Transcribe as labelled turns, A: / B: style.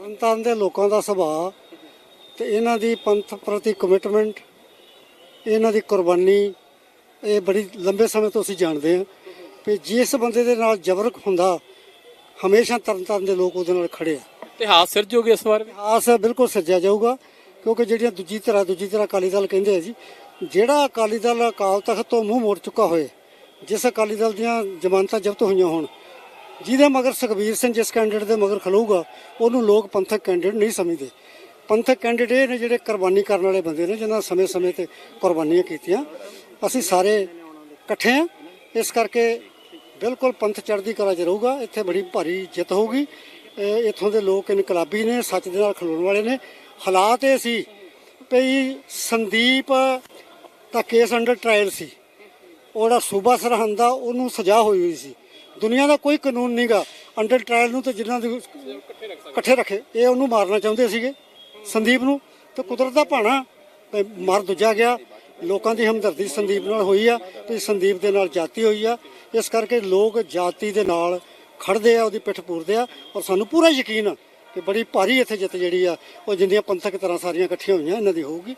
A: ਤਰਨਤਾਰਨ ਦੇ ਲੋਕਾਂ ਦਾ ਸੁਭਾਅ ਤੇ ਇਹਨਾਂ ਦੀ ਪੰਥ ਪ੍ਰਤੀ ਕਮਿਟਮੈਂਟ ਇਹਨਾਂ ਦੀ ਕੁਰਬਾਨੀ ਇਹ ਬੜੀ ਲੰਬੇ ਸਮੇਂ ਤੋਂ ਅਸੀਂ ਜਾਣਦੇ ਹਾਂ ਕਿ ਜਿਸ ਬੰਦੇ ਦੇ ਨਾਲ ਜਬਰ ਹੁੰਦਾ ਹਮੇਸ਼ਾ ਤਰਨਤਾਰਨ ਦੇ ਲੋਕ ਉਹਦੇ ਨਾਲ ਖੜੇ ਆ।
B: ਇਤਿਹਾਸ ਸਿਰਜੋਗੇ ਇਸ ਵਾਰ
A: ਆਸ ਬਿਲਕੁਲ ਸੱਜਿਆ ਜਾਊਗਾ ਕਿਉਂਕਿ ਜਿਹੜੀਆਂ ਦੂਜੀ ਤਰ੍ਹਾਂ ਦੂਜੀ ਤਰ੍ਹਾਂ ਅਕਾਲੀ ਦਲ ਕਹਿੰਦੇ ਆ ਜੀ ਜਿਹੜਾ ਅਕਾਲੀ ਦਲ ਅਕਾਲ ਤਖਤ ਤੋਂ ਮੂੰਹ ਮੋੜ ਚੁੱਕਾ ਹੋਏ ਜਿਸ ਅਕਾਲੀ ਦਲ ਦੀਆਂ ਜ਼ਮਾਨਤਾਂ ਜ਼ਬਤ ਹੋਈਆਂ ਹੋਣ ਜਿਹਦੇ ਮਗਰ ਸੁਖਬੀਰ ਸਿੰਘ ਜਿਸ ਕੈਂਡੀਡੇਟ ਦੇ ਮਗਰ ਖਲੋਊਗਾ, ਉਹਨੂੰ ਲੋਕ ਪੰਥਕ ਕੈਂਡੀਡੇਟ ਨਹੀਂ ਸਮਝਦੇ। ਪੰਥਕ ਕੈਂਡੀਡੇਟ ਨੇ ਜਿਹੜੇ ਕੁਰਬਾਨੀ ਕਰਨ ਵਾਲੇ ਬੰਦੇ ਨੇ, ਜਿਨ੍ਹਾਂ ਸਮੇਂ-ਸਮੇਂ ਤੇ ਕੁਰਬਾਨੀਆਂ ਕੀਤੀਆਂ। ਅਸੀਂ ਸਾਰੇ ਇਕੱਠੇ ਆ ਇਸ ਕਰਕੇ ਬਿਲਕੁਲ ਪੰਥ ਚੜ੍ਹਦੀ ਕਲਾ 'ਚ ਰਹੂਗਾ। ਇੱਥੇ ਬੜੀ ਭਾਰੀ ਜਿੱਤ ਹੋਊਗੀ। ਇੱਥੋਂ ਦੇ ਲੋਕ ਇਨਕਲਾਬੀ ਨੇ, ਸੱਚ ਦੇ ਨਾਲ ਖਲੋਣ ਵਾਲੇ ਨੇ। ਹਾਲਾਤ ਇਹ ਸੀ ਵੀ ਸੰਦੀਪ ਦਾ ਕੇਸ ਅੰਡਰ ਟ੍ਰਾਇਲ ਸੀ। ਉਹ ਜਿਹੜਾ ਸੂਬਾ ਸਰਹੰਦ ਦਾ ਉਹਨੂੰ ਸਜ਼ਾ ਹੋਈ ਹੋਈ ਸੀ। ਦੁਨੀਆ ਦਾ ਕੋਈ ਕਾਨੂੰਨ ਨਹੀਂਗਾ ਅੰਡਰ ਟ੍ਰਾਇਲ ਨੂੰ ਤੇ ਜਿਨ੍ਹਾਂ ਦੇ ਇਕੱਠੇ ਰੱਖੇ, ਇਹ ਉਹਨੂੰ ਮਾਰਨਾ ਚਾਹੁੰਦੇ ਸੀਗੇ, ਸੰਦੀਪ ਨੂੰ। ਤੇ ਕੁਦਰਤ ਦਾ ਭਾਣਾ, ਤੇ ਮਰ ਦੂਜਾ ਗਿਆ। ਲੋਕਾਂ ਦੀ ਹਮਦਰਦੀ ਸੰਦੀਪ ਨਾਲ ਹੋਈ ਆ, ਤੇ ਸੰਦੀਪ ਦੇ ਨਾਲ ਜਾਤੀ ਹੋਈ ਆ। ਇਸ ਕਰਕੇ ਲੋਕ ਜਾਤੀ ਦੇ ਨਾਲ ਖੜਦੇ ਆ, ਉਹਦੀ ਪਿੱਠ ਪੂਰਦੇ ਆ। ਔਰ ਸਾਨੂੰ ਪੂਰਾ ਯਕੀਨ ਆ ਕਿ ਬੜੀ ਭਾਰੀ ਇੱਥੇ ਜਿੱਤ ਜਿਹੜੀ ਆ, ਉਹ ਜਿੰਨੀਆਂ ਪੰਥਕ ਤਰ੍ਹਾਂ ਸਾਰੀਆਂ ਇਕੱਠੀਆਂ ਹੋਈਆਂ, ਇਹਨਾਂ ਦੀ ਹੋਊਗੀ।